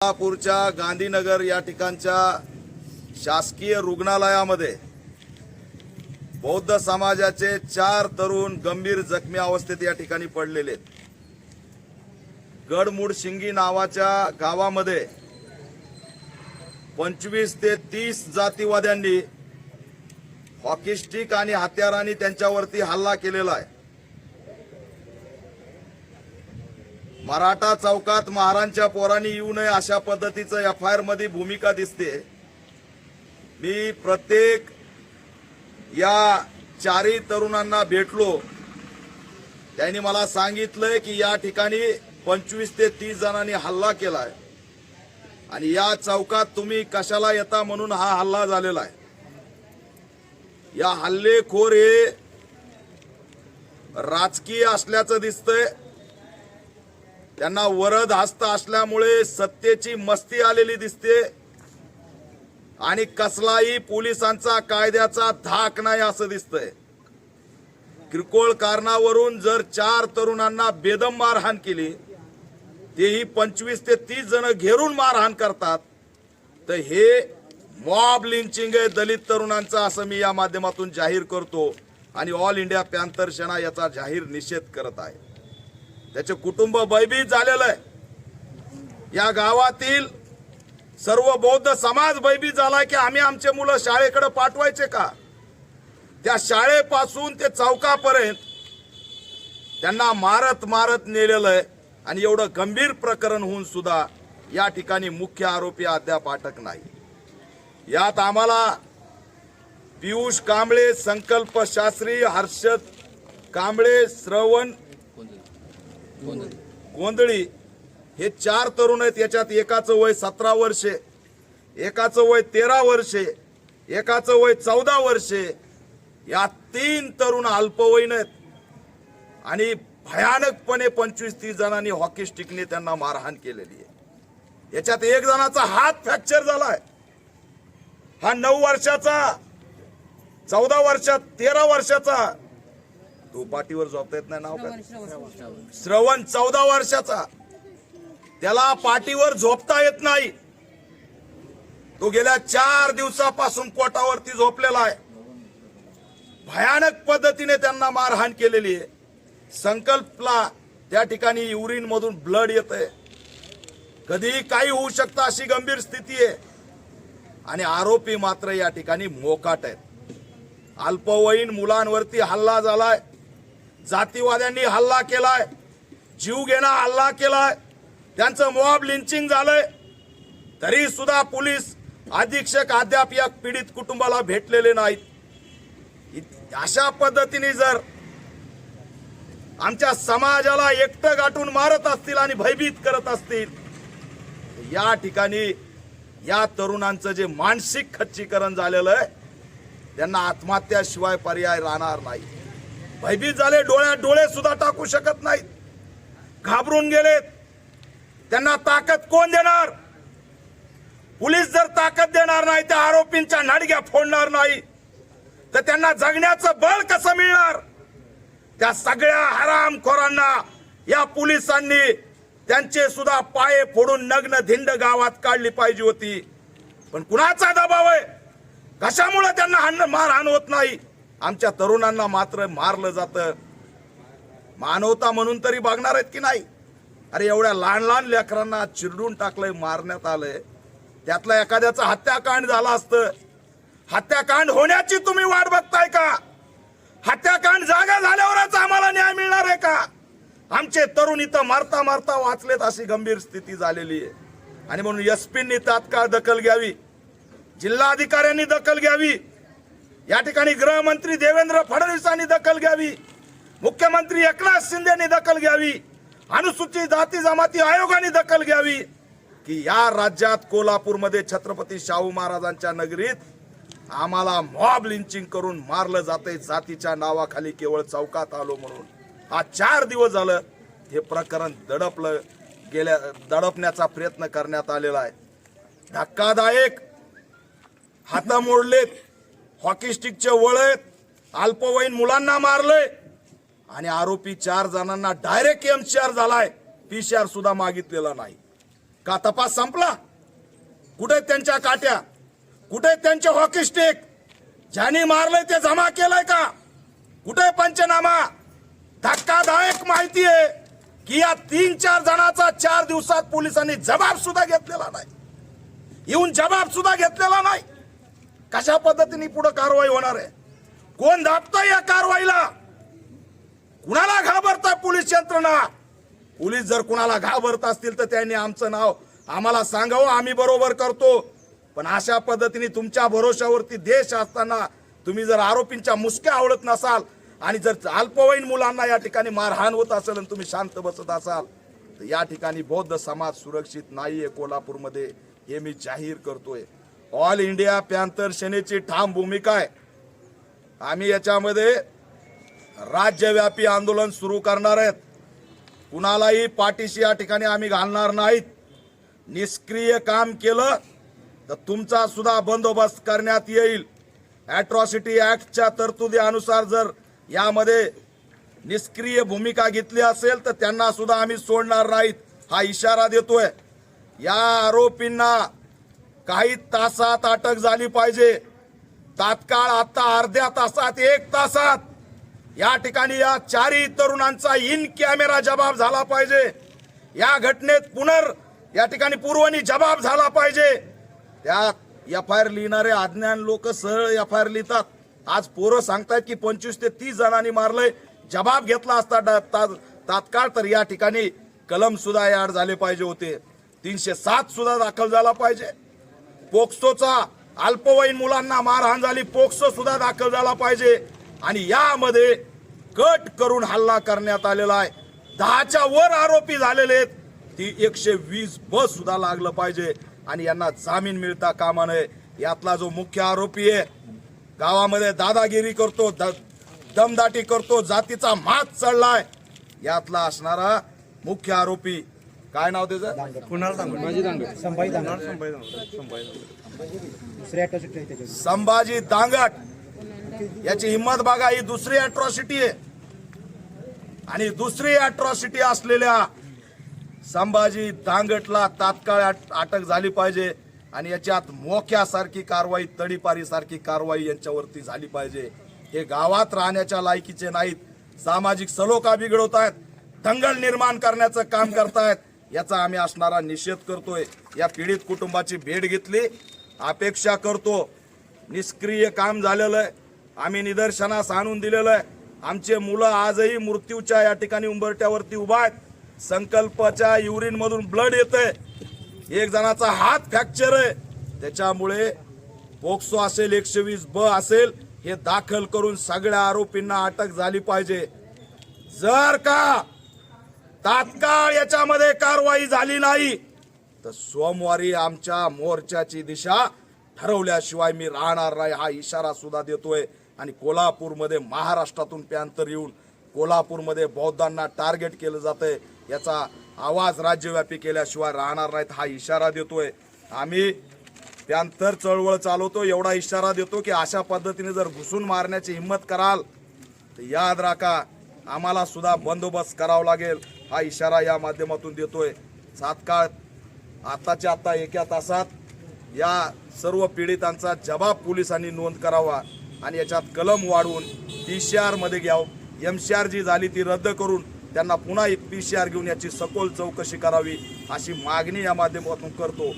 कोल्हापूरच्या गांधीनगर या ठिकाणच्या शासकीय रुग्णालयामध्ये बौद्ध समाजाचे चार तरुण गंभीर जखमी अवस्थेत या ठिकाणी पडलेले आहेत. गडमुड शिंगी नावाच्या गावामध्ये पंचवीस ते तीस जातीवाद्यांनी हॉकीस्टिक आणि हत्यारांनी त्यांच्यावरती हल्ला केलेला आहे. मराठा चौकात महारांच्या पोरांनी येऊ नये अशा पद्धतीचं एफ आय आरमध्ये भूमिका दिसते. मी प्रत्येक या चारही तरुणांना भेटलो. त्यांनी मला सांगितलंय की या ठिकाणी पंचवीस ते तीस जणांनी हल्ला केलाय. आणि या चौकात तुम्ही कशाला येता म्हणून हा हल्ला झालेला आहे. या हल्लेखोर हे राजकीय असल्याचं दिसतंय. त्यांना वरद हस्त असल्यामुळे सत्तेची मस्ती आलेली दिसते. आणि कसलाही पोलिसांचा कायद्याचा धाक नाही असं दिसतंय. किरकोळ कारणावरून जर चार तरुणांना बेदम मारहाण केली तेही पंचवीस ते तीस जण घेरून मारहाण करतात तर हे मॉब लिंचिंग आहे दलित तरुणांचा असं मी या माध्यमातून जाहीर करतो. आणि ऑल इंडिया पॅन्थर सेना याचा जाहीर निषेध करत आहे. त्याचे कुटुंब भयभीत झालेलं आहे. या गावातील सर्व बौद्ध समाज भयभीत झालाय की आम्ही आमचे मुलं शाळेकडे पाठवायचे का? त्या शाळेपासून ते चौकापर्यंत त्यांना मारत मारत नेलेलं आहे आणि एवढं गंभीर प्रकरण होऊन सुद्धा या ठिकाणी मुख्य आरोपी अद्याप अटक नाही. यात आम्हाला पियुष कांबळे संकल्प शास्त्री हर्षद कांबळे श्रवण गोंधळी. हे चार तरुण आहेत याच्यात एकाचं वय सतरा वर्षे एकाचं वय तेरा वर्षे एकाचं वय चौदा वर्षे. या तीन तरुण अल्पवयीन आहेत. आणि भयानकपणे पंचवीस तीस जणांनी हॉकी स्टिकने त्यांना मारहाण केलेली आहे. याच्यात एक जणाचा हात फ्रॅक्चर झालाय. हा नऊ वर्षाचा चौदा वर्षात तेरा वर्षाचा तो पाठीवर झोपता येत नाही नाव काय श्रवण चौदा वर्षाचा. त्याला पाठीवर झोपता येत नाही. तो गेल्या चार दिवसापासून पोटावरती झोपलेला आहे. भयानक पद्धतीने त्यांना मारहाण केलेली आहे. संकल्पला त्या ठिकाणी युरिन मधून ब्लड येत आहे कधीही काही होऊ शकतं अशी गंभीर स्थिती आहे. आणि आरोपी मात्र या ठिकाणी मोकाट आहेत. अल्पवयीन मुलांवरती हल्ला झालाय. जातीवाद्यांनी हल्ला केलाय जीव घेणा हल्ला केलाय त्यांचं मॉब लिंचिंग झालंय. तरी सुद्धा पोलीस अधीक्षक अद्याप या पीडित कुटुंबाला भेटलेले नाहीत. अशा पद्धतीने जर आमच्या समाजाला एकटं गाठून मारत असतील आणि भयभीत करत असतील या ठिकाणी या तरुणांचं जे मानसिक खच्चीकरण झालेलं आहे त्यांना आत्महत्याशिवाय पर्याय राहणार नाही. भयभीत झाले डोळ्यात डोळे सुद्धा टाकू शकत नाहीत. घाबरून गेलेत. त्यांना ताकद कोण देणार? पोलीस जर ताकद देणार नाही त्या आरोपींच्या नाडग्या फोडणार नाही. तर त्यांना जगण्याचं बळ कसं मिळणार? त्या सगळ्या हरामखोरांना या पोलिसांनी त्यांचे सुद्धा पाये फोडून नग्न धिंड गावात काढली पाहिजे होती. पण कुणाचा दबाव आहे? कशामुळे त्यांना हाण मारहाण होत नाही? आमच्या तरुणांना मात्र मारलं जातं. मानवता म्हणून तरी बघणार आहेत की नाही? अरे एवढ्या लहान लहान लेकरांना चिरडून टाकलंय मारण्यात आलंय. त्यातला एखाद्याचं हत्याकांड झाला असतं. हत्याकांड होण्याची तुम्ही वाट बघताय का? हत्याकांड जागा झाल्यावरच आम्हाला न्याय मिळणार आहे का? आमचे तरुण इथं मारता मारता वाचलेत अशी गंभीर स्थिती झालेली आहे. आणि म्हणून एसपींनी तात्काळ दखल घ्यावी. जिल्हाधिकाऱ्यांनी दखल घ्यावी. या ठिकाणी गृहमंत्री देवेंद्र फडणवीसांनी दखल घ्यावी मुख्यमंत्री एकनाथ शिंदेनी दखल घ्यावी अनुसूचित जाती जमाती आयोगाने दखल घ्यावी की या राज्यात कोल्हापूरमध्ये छत्रपती शाहू महाराजांच्या नगरीत आम्हाला मॉब लिंचिंग करून मारलं जाते जातीच्या नावाखाली केवळ चौकात आलो म्हणून. हा चार दिवस झालं हे प्रकरण दडपलं गेल्या दडपण्याचा प्रयत्न करण्यात आलेला आहे. धक्कादायक हात मोडलेत. हॉकी स्टिकचे वळत अल्पवयीन मुलांना मारलंय आणि आरोपी चार जणांना डायरेक्ट एमसीआर झालाय पीसीआर सुद्धा मागितलेला नाही. का तपास संपला? कुठे त्यांच्या काट्या? कुठे त्यांचे हॉकी स्टिक? ज्यांनी मारलंय ते जमा केलंय का? कुठे पंचनामा? धक्कादायक माहिती आहे की या तीन चार जणांचा चार दिवसात पोलिसांनी जबाब सुद्धा घेतलेला नाही. येऊन जबाब सुद्धा घेतलेला नाही. कशा पद्धतीने पुढे कारवाई होणार आहे? कोण दाबतंय या कारवाईला? कुणाला घाबरताय पोलीस यंत्रणा? पोलीस जर कुणाला घाबरत असतील तर त्यांनी आमचं नाव आम्हाला सांगावं आम्ही बरोबर करतो. पण अशा पद्धतीने तुमच्या भरोशावरती देश असताना तुम्ही जर आरोपींच्या मुसक्या आवडत नसाल आणि जर अल्पवयीन मुलांना या ठिकाणी मारहाण होत असेल आणि तुम्ही शांत बसत असाल तर या ठिकाणी बौद्ध समाज सुरक्षित नाहीये कोल्हापूरमध्ये हे मी जाहीर करतोय. ऑल इंडिया पॅन्थर सेनेची ठाम भूमिका आहे. आम्ही याच्यामध्ये राज्यव्यापी आंदोलन सुरू करणार आहेत. कुणालाही पाठीशी या ठिकाणी आम्ही घालणार नाहीत. निष्क्रिय काम केलं तर तुमचा सुद्धा बंदोबस्त करण्यात येईल. ॲट्रॉसिटी ॲक्टच्या तरतुदीनुसार जर यामध्ये निष्क्रिय भूमिका घेतली असेल तर त्यांना सुद्धा आम्ही सोडणार नाहीत. हा इशारा देतोय. या आरोपींना काही तासात अटक झाली पाहिजे. तात्काळ आता अर्ध्या तासात एक तासात या ठिकाणी या चारही तरुणांचा इन कॅमेरा जबाब झाला पाहिजे. या घटनेत पुनर् या ठिकाणी पूर्वनी जबाब झाला पाहिजे. त्यात एफ आय आर लिहिणारे अज्ञान लोक सरळ एफ आय आर लिहितात. आज पोरं सांगतायत की पंचवीस ते तीस जणांनी मारलंय. जबाब घेतला असता ता- तात्काळ तर या ठिकाणी कलम सुद्धा याड झाले पाहिजे होते. तीनशे सात सुद्धा दाखल झाला पाहिजे. पोक्सोचा अल्पवयीन मुलांना मारहाण झाली. पोक्सो सुद्धा दाखल झाला पाहिजे. आणि यामध्ये कट करून हल्ला करण्यात आलेला आहे. दहाच्या वर आरोपी झालेले आहेत. ती एकशे वीस बस सुद्धा लागलं पाहिजे. आणि यांना जामीन मिळता कामा नये. यातला जो मुख्य आरोपी आहे गावामध्ये दादागिरी करतो द- दमदाटी करतो जातीचा मात चढलाय. यातला असणारा मुख्य आरोपी काय नाव त्याचं? कुणाला संभाजी संभाजी संभाजी दांगट. याची हिंमत बघा ही दुसरी अट्रॉसिटी आहे. आणि दुसरी अट्रॉसिटी असलेल्या संभाजी दांगटला तात्काळ अट- अटक झाली पाहिजे. आणि याच्यात मोक्यासारखी कारवाई तडीपारी सारखी कारवाई यांच्यावरती झाली पाहिजे. हे गावात राहण्याच्या लायकीचे नाहीत. सामाजिक सलोखा बिघडवत आहेत दंगल निर्माण करण्याचं काम करतायत. याचा आम्ही असणारा निषेध करतोय. या पीडित कुटुंबाची भेट घेतली. अपेक्षा करतो. निष्क्रिय काम झालेलं आहे. आम्ही निदर्शनास आणून दिलेलं आहे. आमचे मुलं आजही मृत्यूच्या या ठिकाणी उंबरट्यावरती उभा आहेत. संकल्पाच्या युरिनमधून ब्लड येत आहे एक जणाचा हात फ्रॅक्चर आहे. त्याच्यामुळे पोक्सो असेल एकशे वीस ब असेल हे दाखल करून सगळ्या आरोपींना अटक झाली पाहिजे. जर का तात्काळ याच्यामध्ये कारवाई झाली नाही. तर सोमवारी आमच्या मोर्चाची दिशा ठरवल्याशिवाय मी राहणार नाही हा इशारा सुद्धा देतोय. आणि कोल्हापूरमध्ये महाराष्ट्रातून पॅन्तर येऊन कोल्हापूरमध्ये बौद्धांना टार्गेट केलं जातंय याचा आवाज राज्यव्यापी केल्याशिवाय राहणार नाहीत हा इशारा देतोय. आम्ही पॅन्थर चळवळ चालवतो एवढा इशारा देतो की अशा पद्धतीने जर घुसून मारण्याची हिंमत कराल तर याद राखा आम्हाला सुद्धा बंदोबस्त करावा लागेल. हा इशारा या माध्यमातून देतोय. तात्काळ आताच्या आता एका तासात या सर्व पीडितांचा जबाब पोलिसांनी नोंद करावा आणि याच्यात कलम वाढवून पी सी आरमध्ये घ्यावं. एम सी आर जी झाली ती रद्द करून त्यांना पुन्हा एक पी सी आर घेऊन याची सखोल चौकशी करावी अशी मागणी या माध्यमातून करतो.